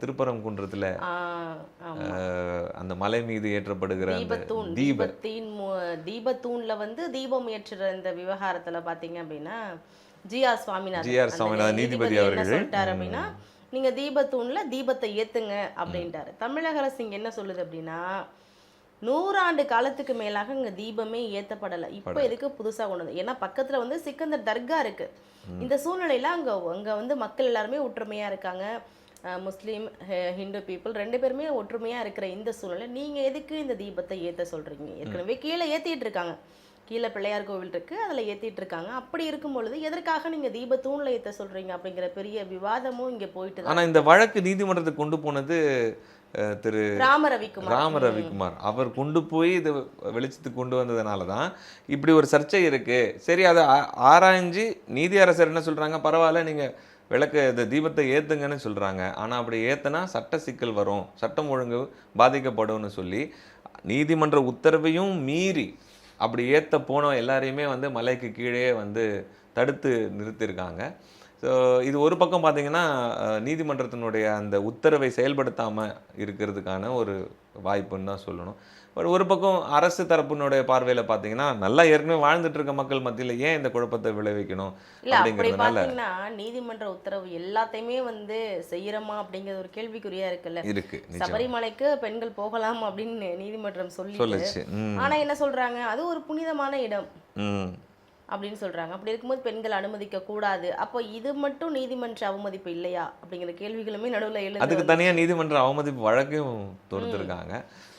திருப்பரங்குன்றத்துல அந்த மலை மீது ஏற்றப்படுகிற தீபத்தூண் தீப தீபத்தின் தீபத்தூண்ல வந்து தீபம் ஏற்றுற இந்த விவகாரத்துல பாத்தீங்க அப்படின்னா ஜி ஆர் சுவாமிநாதன். ஜி.ஆர். அந்த சுவாமிநாதன் நீதிபதி அவர்கள். சொல்லிட்டாரு அப்படின்னா நீங்க தீபத்தூண்ல தீபத்தை ஏத்துங்க அப்படின்ட்டாரு. தமிழக அரசு இங்க என்ன சொல்லுது அப்படின்னா நூறாண்டு காலத்துக்கு மேலாக இங்க தீபமே ஏத்தப்படல. இப்போ எதுக்கு புதுசா கொண்டு வந்து? ஏன்னா பக்கத்துல வந்து சிக்கந்தர் தர்கா இருக்கு. இந்த சூழ்நிலையில அங்க அங்க வந்து மக்கள் எல்லாருமே ஒற்றுமையா இருக்காங்க. முஸ்லீம் ஹிந்து பீப்புள் ரெண்டு பேருமே ஒற்றுமையா இருக்கிற இந்த சூழ்நிலை. நீங்க எதுக்கு இந்த தீபத்தை ஏத்த சொல்றீங்க? ஏற்கனவே கீழே ஏத்திட்டு இருக்காங்க. கீழே பிள்ளையார் கோவில் இருக்கு அதுல ஏத்திட்டு இருக்காங்க. அப்படி இருக்கும் பொழுது எதற்காக நீங்க தீப தூண்ல ஏத்த சொல்றீங்க அப்படிங்கிற பெரிய விவாதமும் இங்க போயிட்டு தான் ஆனா இந்த வழக்கு நீதிமன்றத்துக்கு கொண்டு போனது திரு ராம ரவிக்குமார் ராம ரவிக்குமார் அவர் கொண்டு போய் இது வெளிச்சத்துக்கு கொண்டு வந்ததுனால தான் இப்படி ஒரு சர்ச்சை இருக்கு. சரி அதை ஆராய்ஞ்சு நீதியரசர் என்ன சொல்றாங்க? பரவாயில்ல நீங்க விளக்கு இந்த தீபத்தை ஏற்றுங்கன்னு சொல்கிறாங்க ஆனால் அப்படி ஏற்றினா சட்ட சிக்கல் வரும். சட்டம் ஒழுங்கு பாதிக்கப்படும்னு சொல்லி நீதிமன்ற உத்தரவையும் மீறி அப்படி ஏற்ற போன எல்லாரையுமே வந்து மலைக்கு கீழே வந்து தடுத்து நிறுத்தியிருக்காங்க ஸோ இது ஒரு பக்கம் பார்த்தீங்கன்னா நீதிமன்றத்தினுடைய அந்த உத்தரவை செயல்படுத்தாமல் இருக்கிறதுக்கான ஒரு வாய்ப்புன்னு தான் சொல்லணும். பட் ஒரு பக்கம் அரசு தரப்பினுடைய பார்வையில் பார்த்தீங்கன்னா நல்லா ஏற்கனவே வாழ்ந்துட்டு இருக்க மக்கள் மத்தியில் ஏன் இந்த குழப்பத்தை விளைவிக்கணும் அப்படிங்கிறதுனால நீதிமன்ற உத்தரவு எல்லாத்தையுமே வந்து செய்யறோமா அப்படிங்கிறது ஒரு கேள்விக்குறியா இருக்குல்ல. இருக்கு சபரிமலைக்கு பெண்கள் போகலாம் அப்படின்னு நீதிமன்றம் சொல்லி சொல்லுச்சு ஆனா என்ன சொல்றாங்க? அது ஒரு புனிதமான இடம். அப்படின்னு சொல்றாங்க. அப்படி இருக்கும்போது பெண்கள் அனுமதிக்க கூடாது. அப்போ இது மட்டும் நீதிமன்ற அவமதிப்பு இல்லையா? அப்படிங்கிற கேள்விகளுமே நடுவுல எழுது அதுக்கு தனியாக நீதிமன்ற அவமதிப்பு வழக்கையும் தொடுத்துருக்காங்க.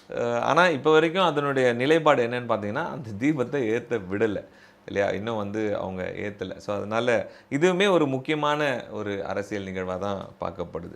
அஹ் ஆனா இப்போ வரைக்கும் அதனுடைய நிலைப்பாடு என்னன்னு பார்த்தீங்கன்னா அந்த தீபத்தை ஏற்ற விடலை. இல்லையா? இன்னும் வந்து அவங்க ஏற்றலை ஸோ அதனால இதுவுமே ஒரு முக்கியமான ஒரு அரசியல் நிகழ்வாக தான் பார்க்கப்படுது.